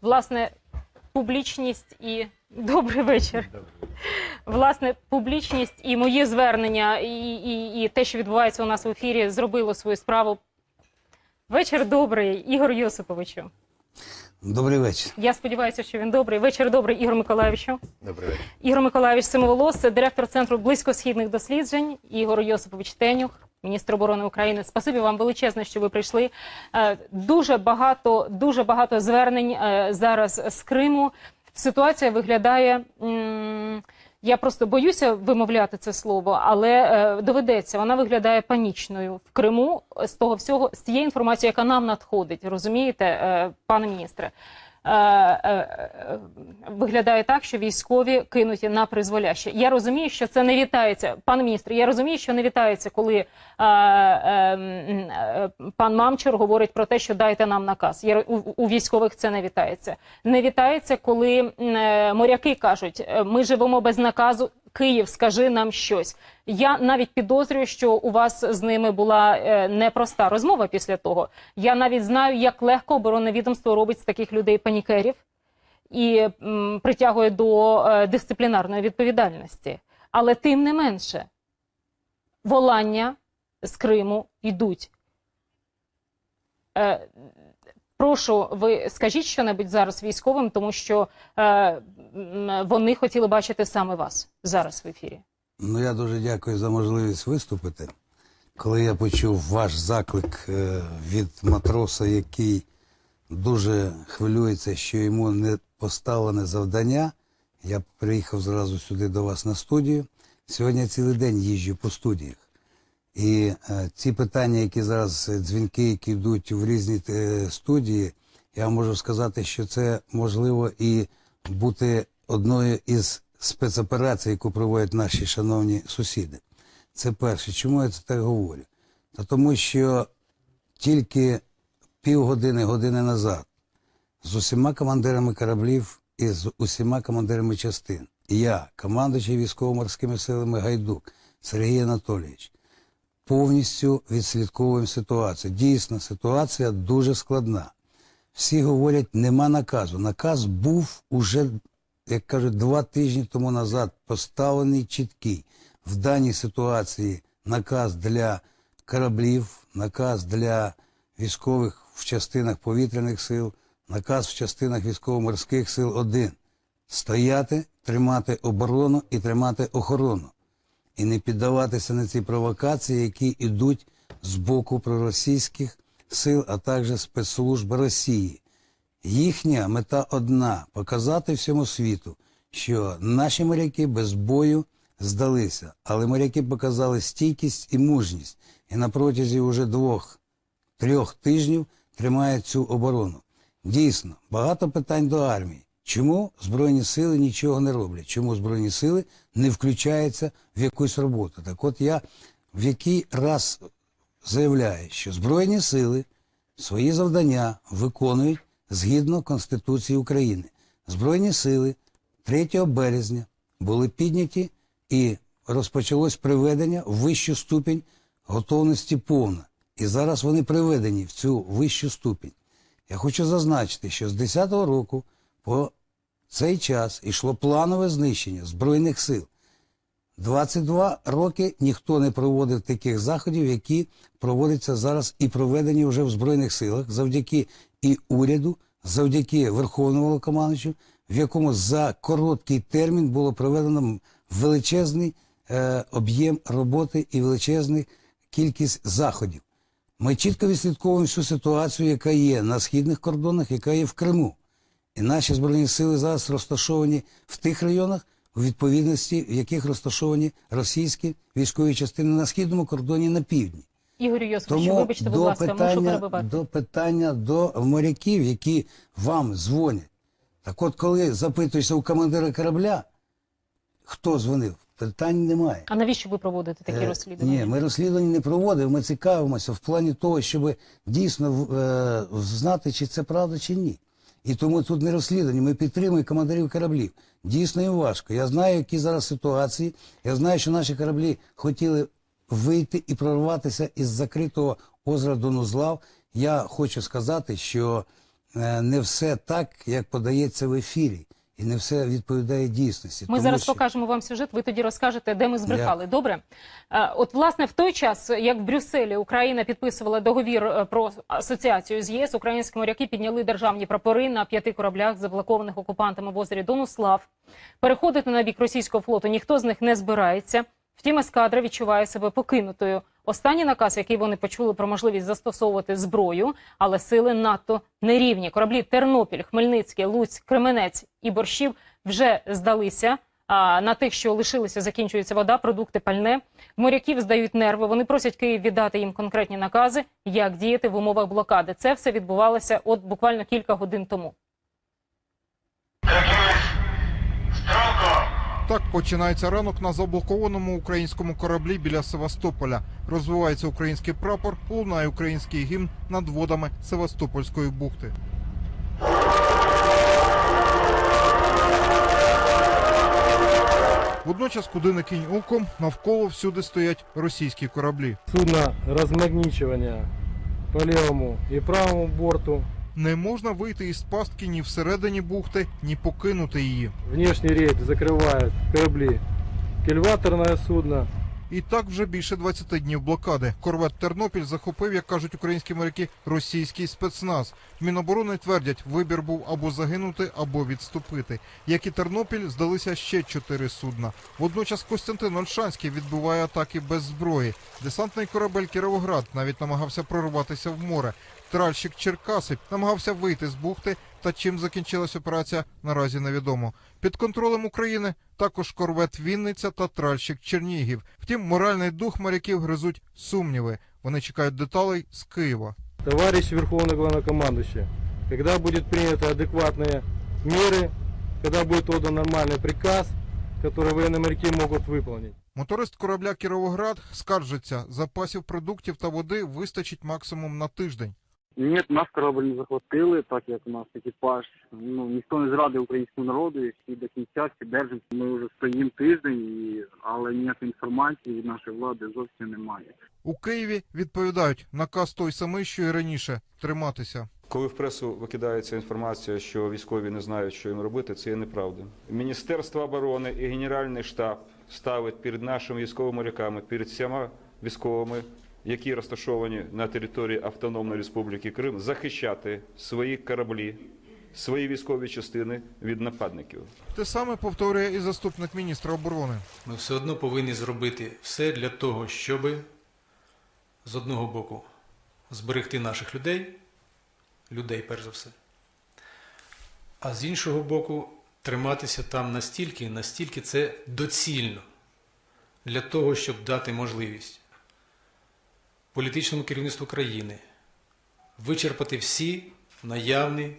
власне публічність і добрий вечір. Власне, публічність і моє звернення, і, і, і те, що відбувається у нас в ефірі, зробило свою справу. Вечір добрий, Ігор Йосиповичу. Добрий вечір. Я сподіваюся, що він добрий. Вечір добрий, Ігор Миколаївичу. Добрий вечір. Ігор Миколаївич Семиволос, директор центру близькосхідних досліджень. Ігор Йосипович Тенюх, міністр оборони України. Спасибі вам величезне, що ви прийшли. Е, Дуже багато, дуже багато звернень е, зараз з Криму. Ситуація виглядає. Я просто боюся вимовляти це слово, але е, доведеться. Вона виглядає панічною в Криму з того всього, з тієї інформації, яка нам надходить. Розумієте, пане міністре? Е, е, е, виглядає так, що військові кинуті на призволяще. Я розумію, що це не вітається, пане міністр. Я розумію, що не вітається, коли пан Мамчур говорить про те, що дайте нам наказ. Я, у, військових це не вітається. Не вітається, коли моряки кажуть, ми живемо без наказу. Київ, скажи нам щось. Я навіть підозрюю, що у вас з ними була е, непроста розмова після того. Я навіть знаю, як легко оборонне відомство робить з таких людей панікерів і м, притягує до е, дисциплінарної відповідальності. Але тим не менше, волання з Криму йдуть. Е, прошу, ви скажіть щонебудь зараз військовим, тому що е, вони хотіли бачити саме вас зараз в ефірі. Ну я дуже дякую за можливість виступити. Коли я почув ваш заклик е, від матроса, який дуже хвилюється, що йому не поставлене завдання, я приїхав зразу сюди до вас на студію. Сьогодні цілий день їжджу по студіях. І е, ці питання, які зараз е, дзвінки, які йдуть в різні е, студії, я можу сказати, що це можливо і бути одною із спецоперацій, яку проводять наші шановні сусіди. Це перше. Чому я це так говорю? Та тому що тільки півгодини, години назад з усіма командирами кораблів і з усіма командирами частин. Я, командуючий військово-морськими силами Гайдук Сергій Анатолійович, повністю відслідковуємо ситуацію. Дійсно, ситуація дуже складна. Всі говорять, нема наказу. Наказ був уже, як кажуть, два тижні тому назад поставлений чіткий. В даній ситуації наказ для кораблів, наказ для військових в частинах повітряних сил, наказ в частинах військово-морських сил один стояти, тримати оборону і тримати охорону і не піддаватися на ці провокації, які йдуть з боку проросійських сил, а також спецслужб Росії. Їхня мета одна показати всьому світу, що наші моряки без бою здалися, але моряки показали стійкість і мужність, і на протязі вже двох-трьох тижнів тримають цю оборону. Дійсно, багато питань до армії. Чому Збройні сили нічого не роблять? Чому Збройні сили не включаються в якусь роботу? Так от я в який раз заявляю, що Збройні сили свої завдання виконують згідно Конституції України. Збройні сили 3 березня були підняті і розпочалось приведення в вищу ступінь готовності повна. І зараз вони приведені в цю вищу ступінь. Я хочу зазначити, що з 10-го року по цей час йшло планове знищення Збройних сил. 22 роки ніхто не проводив таких заходів, які проводяться зараз і проведені вже в Збройних силах завдяки і уряду, завдяки Верховному Головнокомандуючу, в якому за короткий термін було проведено величезний е, об'єм роботи і величезна кількість заходів. Ми чітко відслідковуємо всю ситуацію, яка є на східних кордонах, яка є в Криму. І наші збройні сили зараз розташовані в тих районах, у відповідності, в яких розташовані російські військові частини на східному кордоні на півдні. Ігорю Йосиповичу, Тому вибачте, будь ласка, мушу перебивати. до питання до моряків, які вам дзвонять. Так от, коли запитуєшся у командира корабля, хто дзвонив, питань немає. А навіщо ви проводите такі Е, розслідування? Ні, ми розслідування не проводимо, ми цікавимося в плані того, щоб дійсно е, знати, чи це правда, чи ні. І тому тут не розслідування, ми підтримуємо командирів кораблів. Дійсно їм важко. Я знаю, які зараз ситуації. Я знаю, що наші кораблі хотіли вийти і прорватися із закритого озера Донузлав. Я хочу сказати, що е, не все так, як подається в ефірі, і не все відповідає дійсності. Ми Тому зараз що- покажемо вам сюжет. Ви тоді розкажете, де ми збрехали. Добре, Е, от власне в той час, як в Брюсселі Україна підписувала договір е, про асоціацію з ЄС, українські моряки підняли державні прапори на п'яти кораблях, заблокованих окупантами в озері Донуслав. Переходити на бік російського флоту ніхто з них не збирається. Втім, ескадра відчуває себе покинутою. Останній наказ, який вони почули про можливість застосовувати зброю, але сили надто нерівні. Кораблі Тернопіль, Хмельницький, Луцьк, Кременець і Борщів вже здалися. А на тих, що лишилися, закінчується вода, продукти, пальне. Моряків здають нерви. Вони просять Київ віддати їм конкретні накази, як діяти в умовах блокади. Це все відбувалося от буквально кілька годин тому. Так починається ранок на заблокованому українському кораблі біля Севастополя. Розвивається український прапор, лунає український гімн над водами Севастопольської бухти. Водночас, куди не кинь оком, навколо всюди стоять російські кораблі. Судно розмагнічування по лівому і правому борту. Не можна вийти із пастки ні всередині бухти, ні покинути її. Внешній рейд закривають кораблі. кельваторне судно. І так вже більше 20 днів блокади. Корвет Тернопіль захопив, як кажуть українські моряки, російський спецназ. Міноборони твердять, вибір був або загинути, або відступити. Як і Тернопіль, здалися ще чотири судна. Водночас Костянтин Ольшанський відбуває атаки без зброї. Десантний корабель Кіровоград навіть намагався прорватися в море. Тральщик Черкаси намагався вийти з бухти Та чим закінчилась операція, наразі невідомо. Під контролем України також корвет Вінниця та тральщик Чернігів. Втім, моральний дух моряків гризуть сумніви. Вони чекають деталей з Києва. Товарищ Верховный Главнокомандующий, когда будет приняты адекватные меры, когда будет отдан нормальный приказ, который военные моряки могут выполнить. Моторист корабля Кіровоград скаржиться, запасів продуктів та води вистачить максимум на тиждень. Ні, наш корабль не захватили, так як у нас екіпаж. Ну ніхто не зрадив українському народу, і всі до кінця всі держимося. Ми вже стоїмо тиждень, і... але ніякої інформації від нашої влади зовсім немає. У Києві відповідають наказ той самий, що і раніше триматися. Коли в пресу викидається інформація, що військові не знають, що їм робити, це є неправда. Міністерство оборони і Генеральний штаб ставить перед нашими військовими моряками, перед всіма військовими, які розташовані на території Автономної Республіки Крим, захищати свої кораблі, свої військові частини від нападників. Те саме повторює і заступник міністра оборони. Ми все одно повинні зробити все для того, щоб з одного боку зберегти наших людей, людей перш за все, а з іншого боку триматися там настільки, настільки це доцільно для того, щоб дати можливість політичному керівництву країни вичерпати всі наявні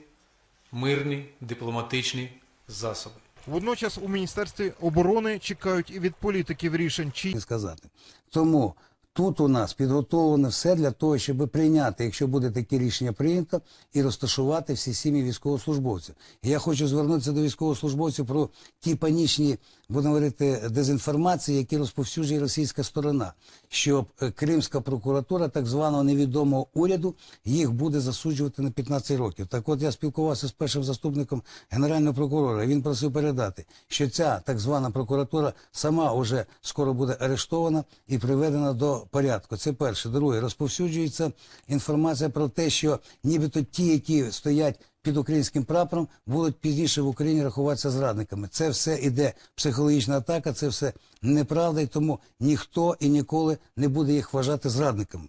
мирні дипломатичні засоби. Водночас у міністерстві оборони чекають і від політиків рішень, чи не сказати. Тому тут у нас підготовлено все для того, щоб прийняти, якщо буде таке рішення прийнято, і розташувати всі сім'ї військовослужбовців. І я хочу звернутися до військовослужбовців про ті панічні, будемо говорити, дезінформації, які розповсюджує російська сторона, що е, Кримська прокуратура так званого невідомого уряду їх буде засуджувати на 15 років. Так от я спілкувався з першим заступником генерального прокурора. Він просив передати, що ця так звана прокуратура сама вже скоро буде арештована і приведена до порядку. Це перше. Друге, розповсюджується інформація про те, що нібито ті, які стоять під українським прапором, будуть пізніше в Україні рахуватися зрадниками. Це все іде психологічна атака, це все неправда, і тому ніхто і ніколи не буде їх вважати зрадниками.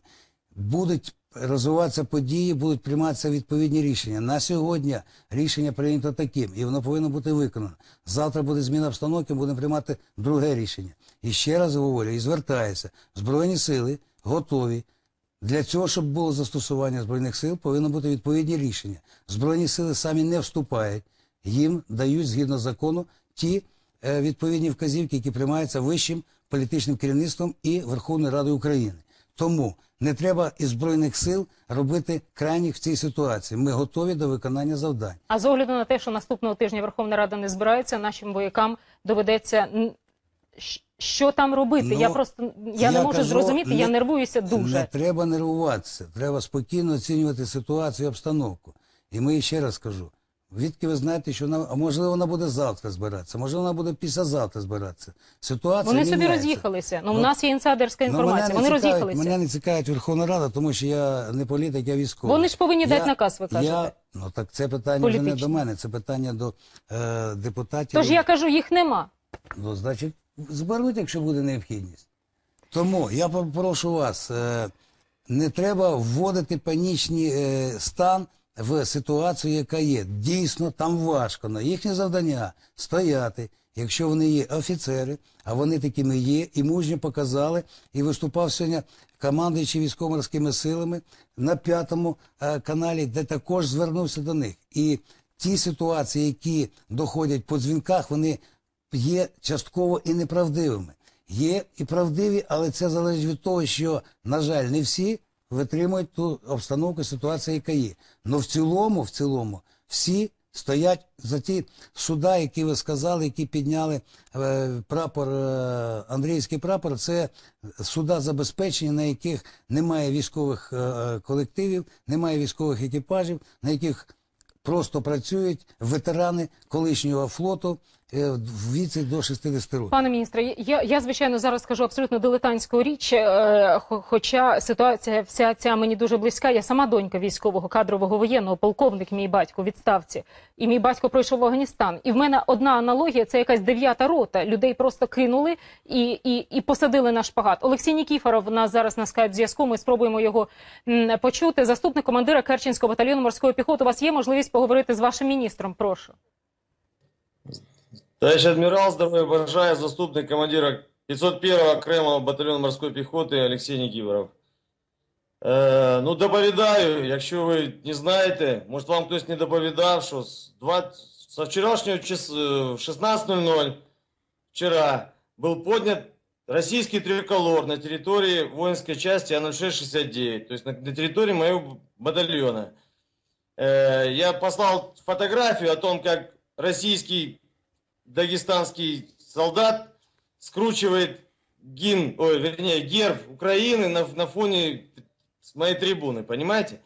Будуть розвиватися події, будуть прийматися відповідні рішення. На сьогодні рішення прийнято таким, і воно повинно бути виконано. Завтра буде зміна обстановки, будемо приймати друге рішення. І ще раз говорю і звертаюся, збройні сили готові. Для цього, щоб було застосування збройних сил, повинно бути відповідні рішення. Збройні сили самі не вступають, їм дають згідно закону ті е, відповідні вказівки, які приймаються вищим політичним керівництвом і Верховною Радою України. Тому не треба із збройних сил робити крайніх в цій ситуації. Ми готові до виконання завдань. А з огляду на те, що наступного тижня Верховна Рада не збирається, нашим воякам доведеться що там робити. Ну, я просто я, я не можу кажу, зрозуміти, я нервуюся дуже. Не треба нервуватися, треба спокійно оцінювати ситуацію і обстановку. І ми ще раз кажу, відки ви знаєте, що вона, можливо, вона буде завтра збиратися, можливо, вона буде післязавтра збиратися. Ситуація Вони собі роз'їхалися. Ну, у Ну, нас є інсайдерська Ну, інформація. мене Вони роз'їхалися. Мене не цікавить Верховна Рада, тому що я не політик, я військовий. Вони ж повинні дати наказ, ви кажете. Я, ну так це питання вже не до мене, це питання до е, депутатів. Тож я кажу, їх нема. Ну, значить, зберуть, якщо буде необхідність. Тому я попрошу вас, е, не треба вводити панічний е, стан в ситуацію, яка є. Дійсно, там важко. На їхнє завдання стояти, якщо вони є офіцери, а вони такими є, і мужньо показали, і виступав сьогодні командуючий військово-морськими силами на п'ятому е, каналі, де також звернувся до них. І ті ситуації, які доходять по дзвінках, вони є частково і неправдивими. Є і правдиві, але це залежить від того, що, на жаль, не всі витримують ту обстановку, ситуацію, яка є. Но в цілому, в цілому, всі стоять за ті суда, які ви сказали, які підняли е, прапор, е, андрійський прапор, це суда забезпечення, на яких немає військових е, колективів, немає військових екіпажів, на яких просто працюють ветерани колишнього флоту в віці до 60 років. Пане міністре, я, я звичайно зараз скажу абсолютно дилетантську річ, е, хоча ситуація вся ця мені дуже близька. Я сама донька військового кадрового воєнного, полковник, мій батько у відставці. І мій батько пройшов в Афганістан. І в мене одна аналогія це якась дев'ята рота. Людей просто кинули і, і, і посадили на шпагат. Олексій Нікіфоров нас зараз на скайп зв'язку. Ми спробуємо його м, почути. Заступник командира Керченського батальйону морської піхоти. У вас є можливість поговорити з вашим міністром. Прошу. Товарищ адмирал, здоровья бажаю, заступник командира 501-го окремого батальйону морської піхоти Олексій Ніківеров. Е, ну, доповідаю, якщо ви не знаєте, може вам хтось не доповідав, що з 20, со вчорашнього час, е, в 16.00 вчера был поднят российский триколор на территории воинской части А0669, то есть на, на территории моего батальона. Э, я послал фотографию о том, как российский дагестанский солдат скручивает гимн, ой, вернее, герб Украины на, на фоне с моей трибуны, понимаете?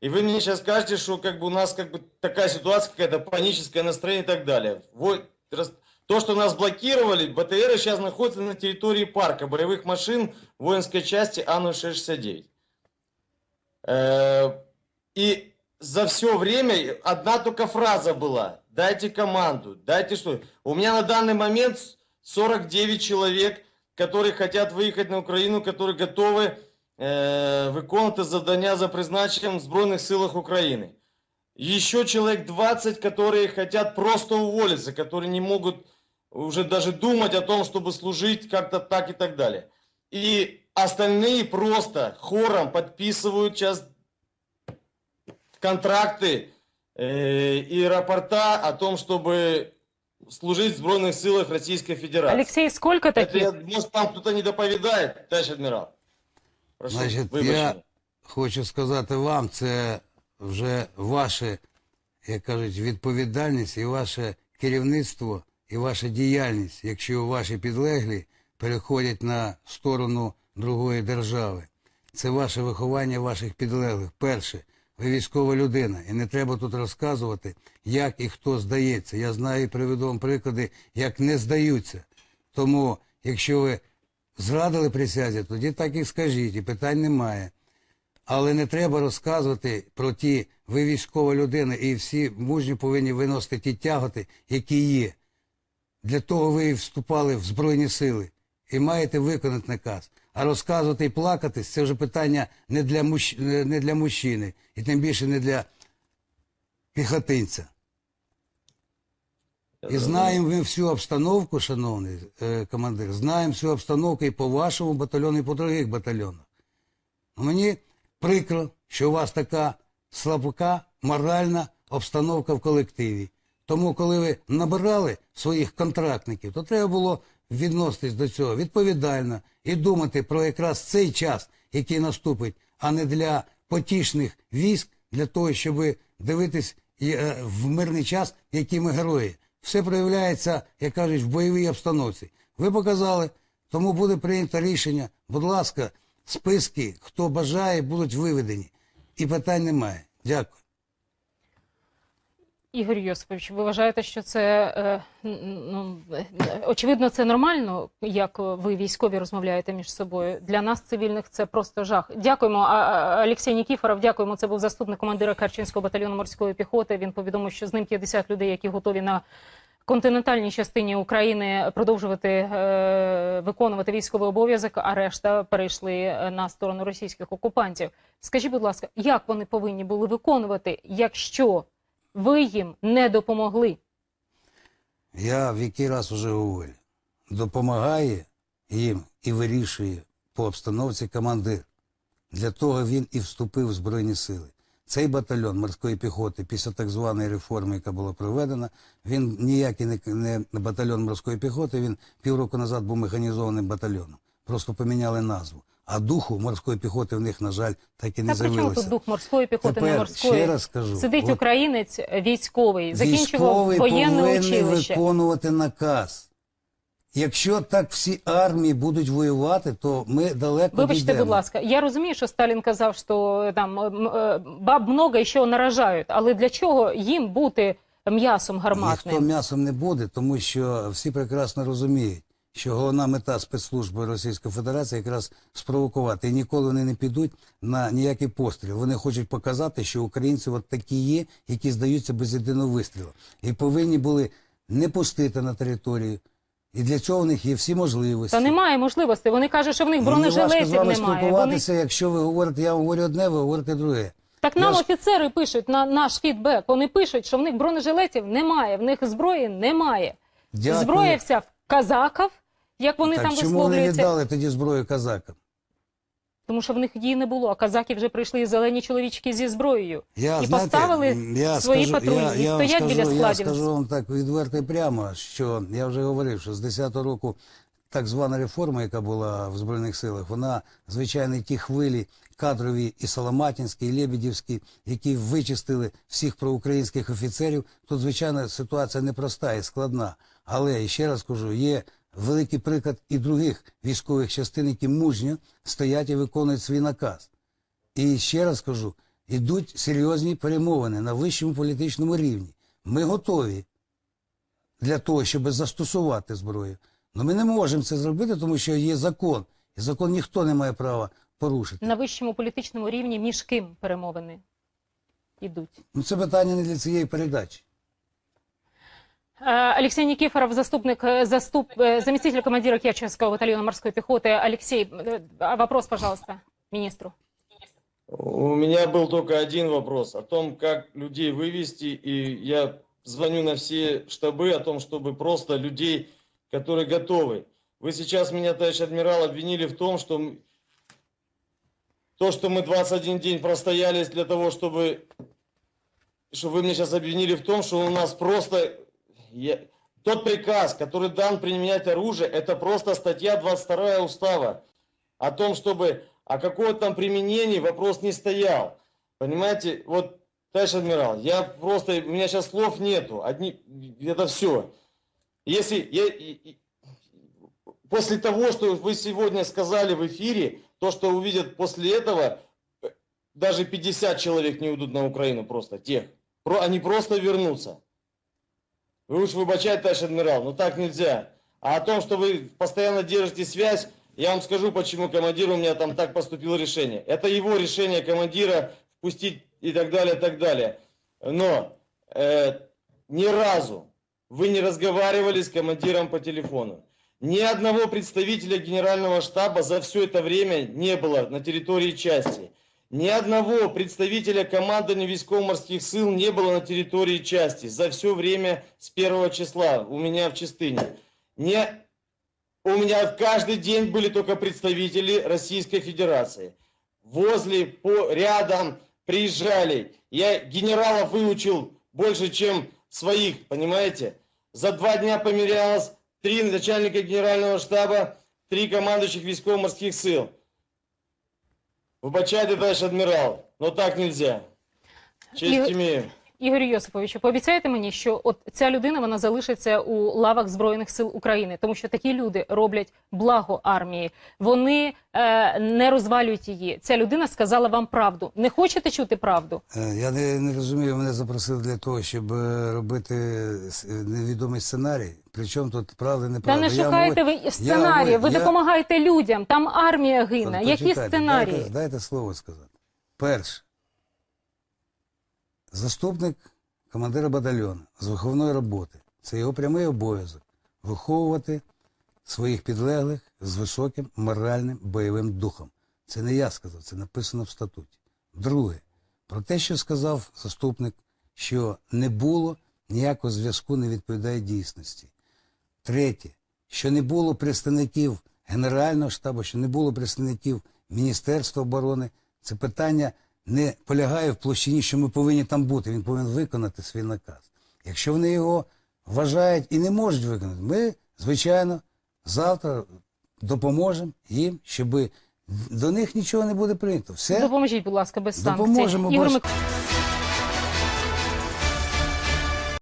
И вы мне сейчас скажете, что как бы у нас как бы такая ситуация, какая-то паническое настроение и так далее. Вот, то, что нас блокировали, БТРы сейчас находятся на территории парка боевых машин воинской части А-0669. Э, И за все время одна только фраза была. Дайте команду, дайте что. У меня на данный момент 49 человек, которые хотят выехать на Украину, которые готовы е, виконувати завдання за призначенням в Збройних силах України. Еще человек 20, которые хотят просто уволиться, которые не могут уже даже думать о том, чтобы служить как-то так и так далее. И остальные просто хором подписывают сейчас контракты э, и рапорта о том, чтобы служить в Збройных силах Российской Федерации. Алексей, сколько Это таких? я- может, вам кто-то не доповедает, товарищ адмирал? Прошу, Значить, вибачення. я хочу сказати вам, це вже ваше, як кажуть, відповідальність і ваше керівництво, і ваша діяльність, якщо ваші підлеглі переходять на сторону другої держави. Це ваше виховання ваших підлеглих. Перше, ви військова людина, і не треба тут розказувати, як і хто здається. Я знаю і приведу вам приклади, як не здаються. Тому, якщо ви зрадили присязі, тоді так і скажіть, і питань немає. Але не треба розказувати про ті, ви військова людина, і всі мужні повинні виносити ті тяготи, які є. Для того ви вступали в Збройні сили і маєте виконати наказ. А розказувати і плакатись це вже питання не для, мужч... не для мужчини, і тим більше не для піхотинця. І знаємо ми всю обстановку, шановний е, командир, знаємо всю обстановку і по вашому батальйону, і по других батальйонах. Ну, Мені прикро, що у вас така слабка моральна обстановка в колективі. Тому, коли ви набирали своїх контрактників, то треба було відноситись до цього відповідально і думати про якраз цей час, який наступить, а не для потішних військ, для того, щоб дивитись е, в мирний час, які ми герої. Все проявляється, як кажуть, в бойовій обстановці. Ви показали, тому буде прийнято рішення. Будь ласка, списки, хто бажає, будуть виведені. І питань немає. Дякую. Ігор Йосипович, ви вважаєте, що це е, ну, очевидно, це нормально, як ви військові розмовляєте між собою? Для нас, цивільних, це просто жах. Дякуємо. Олексій Нікіфоров, дякуємо. Це був заступник командира Керченського батальйону морської піхоти. Він повідомив, що з ним 50 людей, які готові на континентальній частині України продовжувати е, виконувати військовий обов'язок, а решта перейшли е, на сторону російських окупантів. Скажіть, будь ласка, як вони повинні були виконувати, якщо ви їм не допомогли? Я в який раз уже говорю, допомагає їм і вирішує по обстановці командир. Для того він і вступив в Збройні Сили. Цей батальйон морської піхоти після так званої реформи, яка була проведена, він ніякий не, батальйон морської піхоти, він півроку назад був механізованим батальйоном. Просто поміняли назву. А духу морської піхоти в них, на жаль, так і не Та при чому тут дух морської піхоти, не морської? ще раз скажу, Сидить от українець військовий, закінчував Військовий воєнне повинен училище. виконувати наказ. Якщо так всі армії будуть воювати, то ми далеко Вибачте, дійдемо. будь ласка, я розумію, що Сталін казав, що там м, е, баб много і що наражають, але для чого їм бути м'ясом Ніхто гарматним? м'ясом не буде, тому що всі прекрасно розуміють, що головна мета спецслужби Російської Федерації якраз спровокувати. І ніколи вони не підуть на ніякий постріл. Вони хочуть показати, що українці от такі є, які здаються без єдиного вистрілу. І повинні були не пустити на територію. І для цього в них є всі можливості. Та немає можливості. Вони кажуть, що в них Мені важко з бронежилетів вами немає. Вони... спілкуватися, якщо ви говорите, я говорю одне, ви говорите друге. Так нам офіцери пишуть на наш фідбек. Вони пишуть, що в них бронежилетів немає, в них зброї немає. Дякую. Зброя вся в казаків, як вони так там чому вони висловлюються. віддали тоді зброю казакам? Тому що в них її не було, а казаки вже прийшли зелені чоловічки зі зброєю. Я, І знаєте, поставили я свої скажу, патрулі, я, і я стоять біля складів. Я скажу вам так відверто і прямо, що я вже говорив, що з 10-го року так звана реформа, яка була в Збройних силах, вона, звичайно, ті хвилі кадрові і Соломатінські, і Лебедівські, які вичистили всіх проукраїнських офіцерів, тут, звичайно, ситуація непроста і складна. Але, ще раз кажу, є великий приклад і других військових частин, які мужньо стоять і виконують свій наказ. І ще раз кажу, ідуть серйозні перемовини на вищому політичному рівні. Ми готові для того, щоб застосувати зброю. Але ми не можемо це зробити, тому що є закон. І закон ніхто не має права порушити. На вищому політичному рівні між ким перемовини йдуть? Ну це питання не для цієї передачі. Э, Алексей Никифоров, заступник, э, заступ, э, заместитель командира Керченского батальона морской пехоты. Алексей, а вопрос, пожалуйста, министру. У меня был только один вопрос о том, как людей вывести, и я звоню на все штабы о том, чтобы просто людей, которые готовы. Вы сейчас меня, товарищ адмирал, обвинили в том, что то, что мы 21 день простоялись для того, чтобы, что вы мне сейчас обвинили в том, что у нас просто я- тот приказ, который дан применять оружие, это просто статья 22 устава о том, чтобы о каком там применении вопрос не стоял. Понимаете, вот, товарищ адмирал, я просто, у меня сейчас слов нету, одни, это все. Если, я, после того, что вы сегодня сказали в эфире, то, что увидят после этого, э, даже 50 человек не уйдут на Украину просто, тех. Они просто вернутся. Вы уж выбачайте, товарищ адмирал, но так нельзя. А о том, что вы постоянно держите связь, я вам скажу, почему командир у меня там так поступил решение. Это его решение командира впустить и так далее, и так далее. Но э, ни разу вы не разговаривали с командиром по телефону. Ни одного представителя генерального штаба за все это время не было на территории части. Ни одного представителя командования військово-морских сил не было на территории части за все время с первого числа у меня в Чистыне. Не, у меня каждый день были только представители Российской Федерации. Возле, по, рядом приезжали. Я генералов выучил больше, чем своих, понимаете? За два дня померялось три начальника генерального штаба, три командующих військово-морских сил. Выбачайте, товарищ адмирал, но так нельзя. Честь Игорь- имею. Ігорю Йосиповичу, пообіцяєте мені, що от ця людина вона залишиться у лавах Збройних сил України, тому що такі люди роблять благо армії. Вони е, не розвалюють її. Ця людина сказала вам правду. Не хочете чути правду? Е, Я не, не розумію, мене запросили для того, щоб е, робити е, невідомий сценарій. Причому тут правда Та не Я шукайте мовив- ви сценарії. я- Ви я- допомагаєте людям. Там армія гине. Які сценарії? Дайте, дайте слово сказати. Перше. Заступник командира батальйону з виховної роботи. Це його прямий обов'язок виховувати своїх підлеглих з високим моральним бойовим духом. Це не я сказав, це написано в статуті. Друге, про те, що сказав заступник, що не було ніякого зв'язку, не відповідає дійсності. Третє, що не було представників Генерального штабу, що не було представників Міністерства оборони. Це питання не полягає в площині, що ми повинні там бути. Він повинен виконати свій наказ. Якщо вони його вважають і не можуть виконати, ми, звичайно, завтра допоможемо їм, щоб до них нічого не буде прийнято. Все Допоможіть, будь ласка, без санкцій. Допоможемо, Ігор бо